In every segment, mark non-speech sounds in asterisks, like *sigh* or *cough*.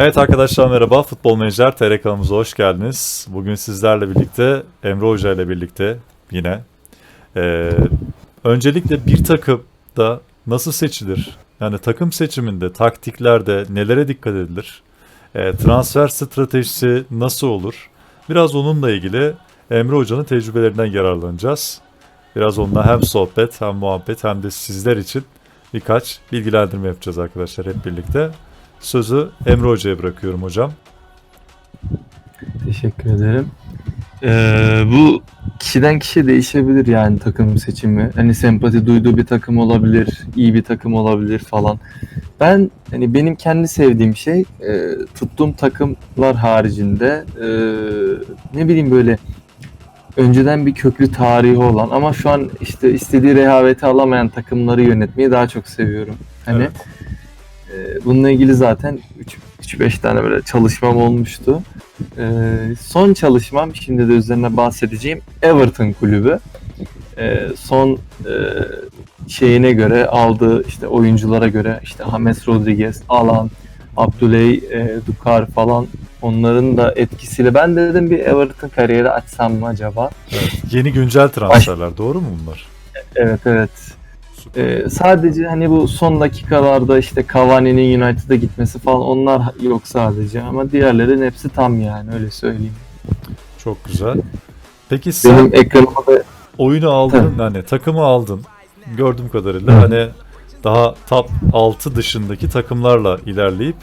Evet arkadaşlar merhaba. Futbol Menajer TR kanalımıza hoş geldiniz. Bugün sizlerle birlikte Emre Hoca ile birlikte yine. Ee, öncelikle bir takımda nasıl seçilir? Yani takım seçiminde, taktiklerde nelere dikkat edilir? Ee, transfer stratejisi nasıl olur? Biraz onunla ilgili Emre Hoca'nın tecrübelerinden yararlanacağız. Biraz onunla hem sohbet hem muhabbet hem de sizler için birkaç bilgilendirme yapacağız arkadaşlar hep birlikte. Sözü Emre Hoca'ya bırakıyorum hocam. Teşekkür ederim. Ee, bu kişiden kişiye değişebilir yani takım seçimi. Hani sempati duyduğu bir takım olabilir, iyi bir takım olabilir falan. Ben hani benim kendi sevdiğim şey e, tuttuğum takımlar haricinde e, ne bileyim böyle önceden bir köklü tarihi olan ama şu an işte istediği rehaveti alamayan takımları yönetmeyi daha çok seviyorum. Hani Evet. E, bununla ilgili zaten 3-5 tane böyle çalışmam olmuştu. Ee, son çalışmam şimdi de üzerine bahsedeceğim Everton kulübü. Ee, son e, şeyine göre aldığı işte oyunculara göre işte James Rodriguez, Alan, Abdüley, e, Dukar falan onların da etkisiyle ben de dedim bir Everton kariyeri açsam mı acaba? Yeni güncel transferler doğru mu bunlar? Evet evet. Ee, sadece hani bu son dakikalarda işte Cavani'nin United'a gitmesi falan onlar yok sadece ama diğerlerin hepsi tam yani öyle söyleyeyim. Çok güzel. Peki sen Benim ekranıma da oyunu aldın, Tabii. hani takımı aldın. Gördüğüm kadarıyla Hı. hani daha top 6 dışındaki takımlarla ilerleyip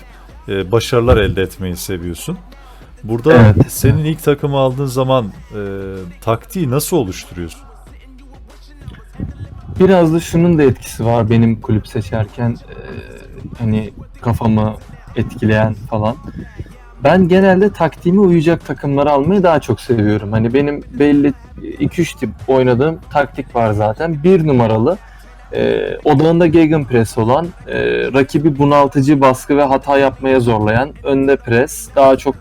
e, başarılar elde etmeyi seviyorsun. Burada Evet. senin ilk takımı aldığın zaman e, taktiği nasıl oluşturuyorsun? Biraz da şunun da etkisi var benim kulüp seçerken e, hani kafamı etkileyen falan. Ben genelde taktiğime uyacak takımları almayı daha çok seviyorum. Hani benim belli 2-3 tip oynadığım taktik var zaten. Bir numaralı e, odağında gegenpress olan, e, rakibi bunaltıcı baskı ve hata yapmaya zorlayan, önde pres, daha çok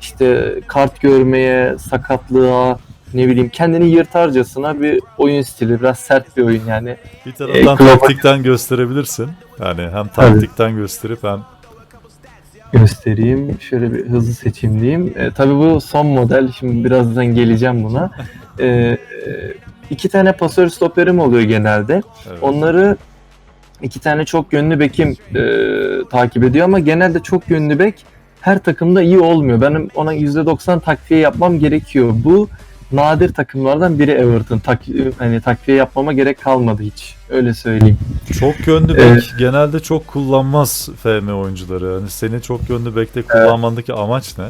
işte kart görmeye, sakatlığa, ne bileyim kendini yırtarcasına bir oyun stili. Biraz sert bir oyun yani. Bir taraftan Klop'a- taktikten gösterebilirsin. Yani hem taktikten gösterip hem göstereyim. Şöyle bir hızlı seçeyim diyeyim. E, tabii bu son model. Şimdi birazdan geleceğim buna. *laughs* E, e, iki tane pasör stoperim oluyor genelde. evet. Onları iki tane çok yönlü bekim e, takip ediyor ama genelde çok yönlü bek her takımda iyi olmuyor. Benim ona %90 takviye yapmam gerekiyor. Bu nadir takımlardan biri Everton. Tak, hani takviye yapmama gerek kalmadı hiç. Öyle söyleyeyim. Çok yönlü bek genelde çok kullanmaz FM oyuncuları. Hani seni çok yönlü bekte kullanmandaki amaç ne?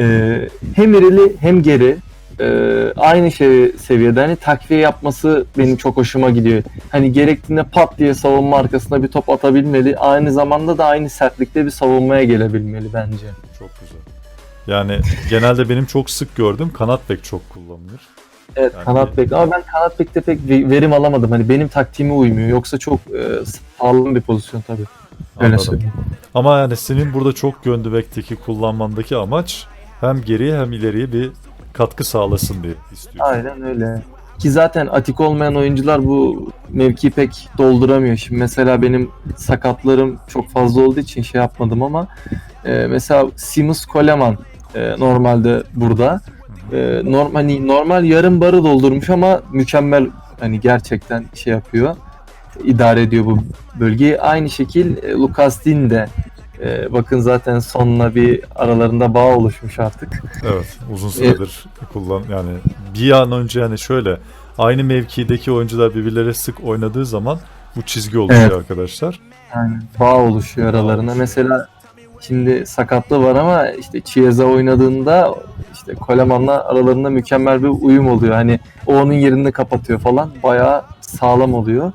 Ee, hem irili hem geri ee, aynı şey seviyede hani takviye yapması benim çok hoşuma gidiyor. Hani gerektiğinde pat diye savunma arkasına bir top atabilmeli. Aynı zamanda da aynı sertlikte bir savunmaya gelebilmeli bence. Çok güzel. Yani genelde benim çok sık gördüğüm kanat bek çok kullanılır. Evet Yani- kanat bek ama ben kanat bekte pek ve- verim alamadım. Hani benim taktiğime uymuyor. Yoksa çok e, sağlam bir pozisyon tabii. Öyle Anladım. söyleyeyim. Ama yani senin burada çok yönlü bekteki kullanmandaki amaç hem geriye hem ileriye bir katkı sağlasın diye istiyorsun. Aynen öyle. Ki zaten atik olmayan oyuncular bu mevkiyi pek dolduramıyor. Şimdi mesela benim sakatlarım çok fazla olduğu için şey yapmadım ama e, mesela Simus Coleman e, normalde burada. E, norm, hani normal yarım barı doldurmuş ama mükemmel hani gerçekten şey yapıyor. idare ediyor bu bölgeyi. Aynı şekil e, Lucas Din de e, bakın zaten sonuna bir aralarında bağ oluşmuş artık. Evet, uzun süredir kullan yani bir an önce yani şöyle aynı mevkideki oyuncular birbirleriyle sık oynadığı zaman bu çizgi oluşuyor Evet. arkadaşlar. Aynen. Bağ oluşuyor aralarına. oluşuyor. Mesela şimdi sakatlığı var ama işte Chiesa oynadığında işte Coleman'la aralarında mükemmel bir uyum oluyor. Hani o onun yerini kapatıyor falan. Bayağı sağlam oluyor.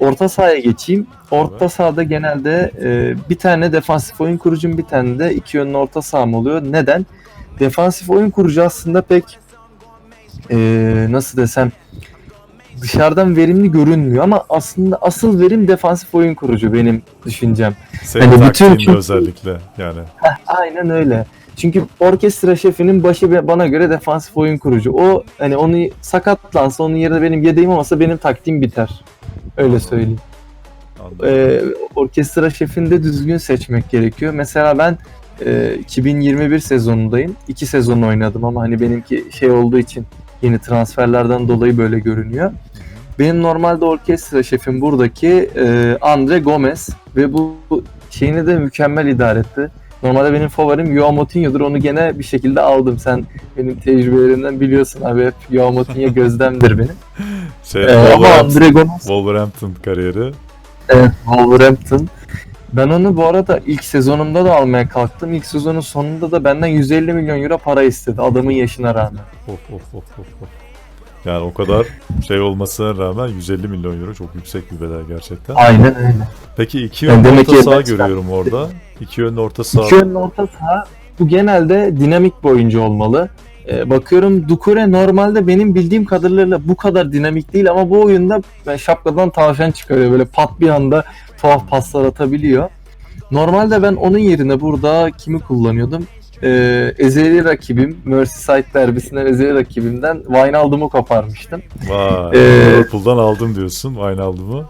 Orta sahaya geçeyim. Orta sahada genelde e, bir tane defansif oyun kurucum bir tane de iki yönlü orta saham oluyor. Neden? Defansif oyun kurucu aslında pek e, nasıl desem dışarıdan verimli görünmüyor ama aslında asıl verim defansif oyun kurucu benim düşüncem. Senin Hani bütün- çünkü- özellikle yani. Aynen öyle. Çünkü orkestra şefinin başı bana göre defansif oyun kurucu. O hani onu sakatlansa onun yerine benim yedeğim olmasa benim taktiğim biter. Öyle söyleyeyim. Anladım. e, orkestra şefini de düzgün seçmek gerekiyor. Mesela ben e, 2021 sezonundayım. İki sezon oynadım ama hani benimki şey olduğu için yeni transferlerden dolayı böyle görünüyor. Benim normalde orkestra şefim buradaki e, Andre Gomez ve bu, şeyini de mükemmel idare etti. Normalde benim favorim Joao Moutinho'dur. Onu gene bir şekilde aldım. Sen benim tecrübelerimden biliyorsun abi. Hep Joao Moutinho *laughs* gözlemdir benim. Şey, Ee, ama Andre Gomez Wolverhampton kariyeri. Evet Wolverhampton. Ben onu bu arada ilk sezonumda da almaya kalktım. İlk sezonun sonunda da benden 150 milyon euro para istedi adamın yaşına rağmen. Of of of of. of. Yani o kadar şey olmasına rağmen 150 milyon euro çok yüksek bir bedel gerçekten. Aynen öyle. Peki iki Yani yönlü demek orta saha ben- görüyorum orada. İki yönlü orta saha. İki yönlü orta saha bu genelde dinamik bir oyuncu olmalı. Ee, bakıyorum Dukure normalde benim bildiğim kadarıyla bu kadar dinamik değil ama bu oyunda ben şapkadan tavşan çıkarıyor. Böyle pat bir anda tuhaf paslar atabiliyor. Normalde ben onun yerine burada kimi kullanıyordum? Ee, ezeli rakibim, Merseyside derbisinden ezeli rakibimden Wijnaldum'u koparmıştım. Vay. Ee, Liverpool'dan aldım diyorsun Wijnaldum'u.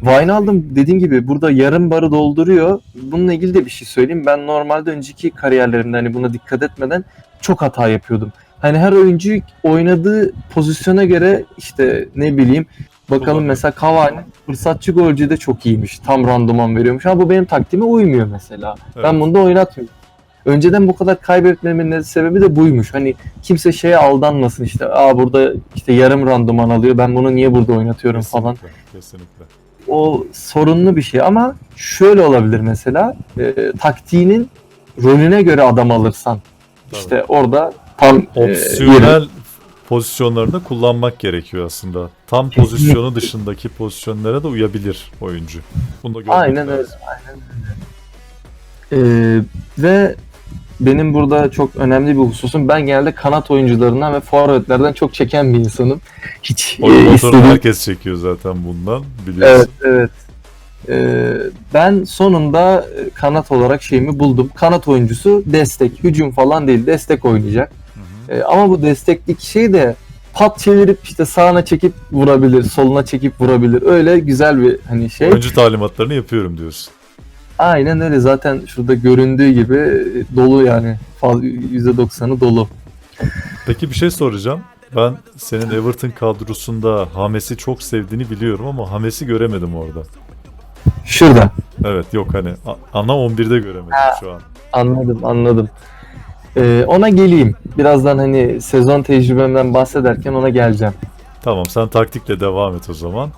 Wijnaldum dediğim gibi burada yarım barı dolduruyor. Bununla ilgili de bir şey söyleyeyim. Ben normalde önceki kariyerlerimde hani buna dikkat etmeden çok hata yapıyordum. Hani her oyuncu oynadığı pozisyona göre işte ne bileyim bakalım mesela Cavani fırsatçı golcü de çok iyiymiş. Tam randıman veriyormuş ama bu benim taktiğime uymuyor mesela. Evet. Ben bunu da oynatmıyorum. Önceden bu kadar kaybetmemin de sebebi de buymuş. Hani kimse şeye aldanmasın işte. Aa burada işte yarım randıman alıyor. Ben bunu niye burada oynatıyorum falan Kesinlikle, Kesinlikle. o sorunlu bir şey ama şöyle olabilir mesela e, taktiğinin rolüne göre adam alırsan Tabii. işte orada tam e, Opsiyonel pozisyonlarında kullanmak gerekiyor aslında. Tam Kesinlikle. pozisyonu dışındaki pozisyonlara da uyabilir oyuncu. Bunu da görmek Aynen öyle. lazım. E, ve benim burada çok önemli bir hususum ben genelde kanat oyuncularından ve forvetlerden çok çeken bir insanım. Hiç Oyun e, istediğim herkes çekiyor zaten bundan biliyorsun. Evet, evet. Ee, ben sonunda e, kanat olarak şeyimi buldum. Kanat oyuncusu destek, hücum falan değil, destek oynayacak. Hı hı. Ee, ama bu desteklik şey de pat çevirip işte sağına çekip vurabilir, soluna çekip vurabilir. Öyle güzel bir hani şey. Oyuncu talimatlarını yapıyorum diyorsun. Aynen öyle. Zaten şurada göründüğü gibi e, dolu yani. Faz- %90'ı dolu. Peki bir şey soracağım. Ben senin Everton kadrosunda Hames'i çok sevdiğini biliyorum ama Hames'i göremedim orada. Şurada. Evet yok hani ana 11'de göremedim şu an. Anladım, anladım. Ee, ona geleyim. Birazdan hani sezon tecrübemden bahsederken ona geleceğim. Tamam sen taktikle devam et o zaman.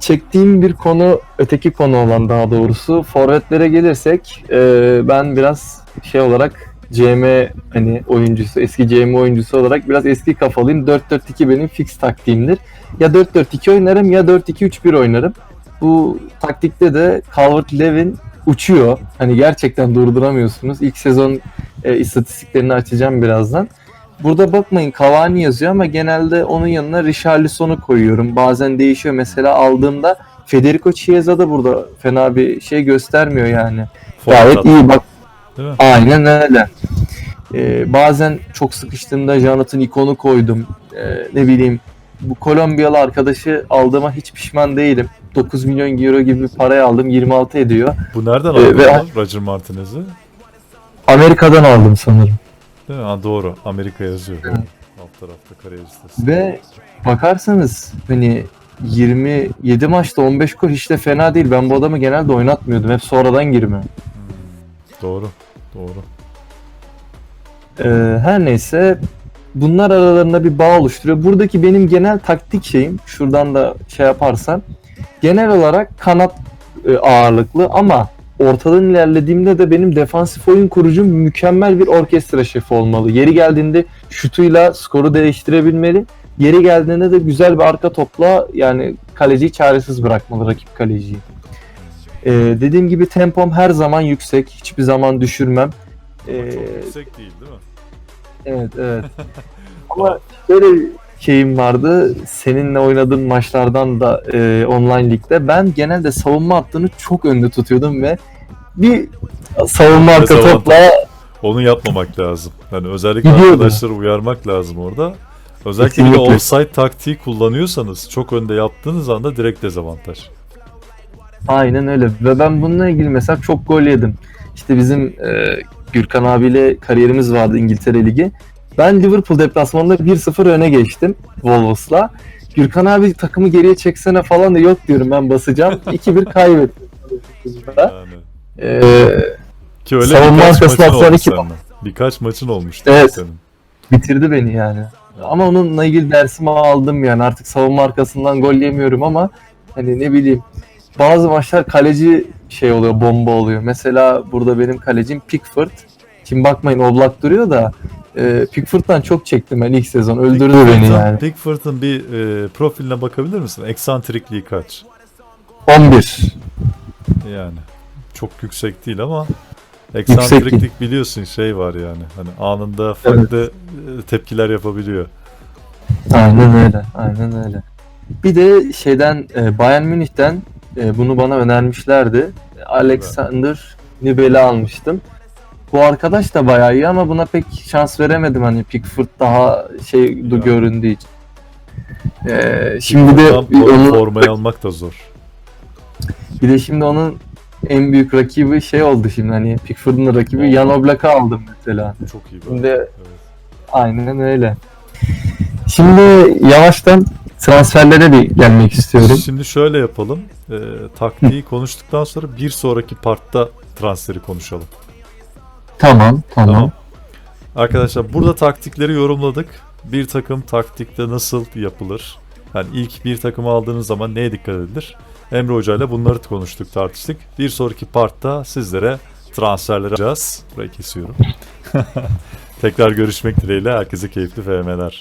Çektiğim bir konu öteki konu olan daha doğrusu forvetlere gelirsek e, ben biraz şey olarak CM hani oyuncusu eski CM oyuncusu olarak biraz eski kafalıyım. 4-4-2 benim fix taktiğimdir. Ya 4-4-2 oynarım ya 4-2-3-1 oynarım. Bu taktikte de Calvert-Lewin uçuyor. Hani gerçekten durduramıyorsunuz. İlk sezon e, istatistiklerini açacağım birazdan. Burada bakmayın Cavani yazıyor ama genelde onun yanına Richarlison'u koyuyorum. Bazen değişiyor. Mesela aldığımda Federico Chiesa da burada fena bir şey göstermiyor yani. Gayet Forvet iyi bak. Aynen öyle. Ee, bazen çok sıkıştığımda Jonathan ikonu koydum. Ee, ne bileyim bu Kolombiyalı arkadaşı aldığıma hiç pişman değilim. 9 milyon euro gibi bir paraya aldım. 26 ediyor. Bu nereden Ee, aldın ve- onu, Roger Martinez'i? Amerika'dan aldım sanırım. Değil mi? Ha, doğru. Amerika yazıyor. Alt tarafta kariyer listesi. Ve bakarsanız hani 27 maçta 15 gol hiç de fena değil. Ben bu adamı genelde oynatmıyordum. Hep sonradan girme. Hmm, Doğru. Doğru. Ee, her neyse bunlar aralarında bir bağ oluşturuyor. Buradaki benim genel taktik şeyim şuradan da şey yaparsan genel olarak kanat e, ağırlıklı ama ortadan ilerlediğimde de benim defansif oyun kurucum mükemmel bir orkestra şefi olmalı. Yeri geldiğinde şutuyla skoru değiştirebilmeli. Yeri geldiğinde de güzel bir arka topla yani kaleciyi çaresiz bırakmalı rakip kaleciyi. Ee, dediğim gibi tempom her zaman yüksek. Hiçbir zaman düşürmem. Ee, Yüksek değil değil mi? Evet evet. *laughs* Ama şöyle şeyim vardı. Seninle oynadığım maçlardan da e, online ligde ben genelde savunma hattını çok önde tutuyordum ve bir savunma Dezavantaj. topla Onu yapmamak lazım. Yani özellikle Gidiyordu. arkadaşları uyarmak lazım orada. Özellikle bir de offside taktiği kullanıyorsanız çok önde yaptığınız anda direkt dezavantaj. Aynen öyle. Ve ben bununla ilgili mesela çok gol yedim. İşte bizim e, Gürkan abiyle kariyerimiz vardı İngiltere Ligi. Ben Liverpool deplasmanında 1-0 öne geçtim Wolves'la. Gürkan abi takımı geriye çeksene falan da yok diyorum ben basacağım. *laughs* 2-1 kaybettim. Yani. Ee, Ki öyle Savunma arkasına olmuş iki-. Birkaç maçın olmuştu Evet. senin. bitirdi beni yani. Ama onunla ilgili dersimi aldım yani. Artık savunma arkasından gol yemiyorum ama hani ne bileyim bazı maçlar kaleci şey oluyor, bomba oluyor. Mesela burada benim kalecim Pickford. Şimdi bakmayın Oblak duruyor da e, Pickford'dan çok çektim ben ilk sezon. Öldürdü beni Pickford'un- yani. Pickford'un bir e, profiline bakabilir misin? Eksantrikliği kaç? 11. Yani çok yüksek değil ama eksantriklik biliyorsun şey var yani. Hani anında farklı e, tepkiler yapabiliyor. Aynen öyle. Aynen öyle. Bir de şeyden e, Bayern Münih'ten e, bunu bana önermişlerdi. Alexander Nibel'i almıştım. Bu arkadaş da bayağı iyi ama buna pek şans veremedim hani Pickford daha şey Ya. göründüğü için. E, şimdi de onu, formayı almak da zor. bir de şimdi onun en büyük rakibi şey oldu şimdi hani Pickford'un rakibi Jan Oblak'ı aldım mesela. Çok iyi. Şimdi Evet. aynen öyle. Şimdi yavaştan transferlere bir gelmek istiyorum. Şimdi şöyle yapalım. E, taktiği konuştuktan sonra bir sonraki partta transferi konuşalım. Tamam, tamam. Tamam. Arkadaşlar burada taktikleri yorumladık. Bir takım taktikte nasıl yapılır? Yani ilk bir takımı aldığınız zaman neye dikkat edilir? Emre Hoca ile bunları konuştuk, tartıştık. Bir sonraki partta sizlere transferleri yapacağız. Burayı kesiyorum. *laughs* Tekrar görüşmek dileğiyle. Herkese keyifli FM'ler.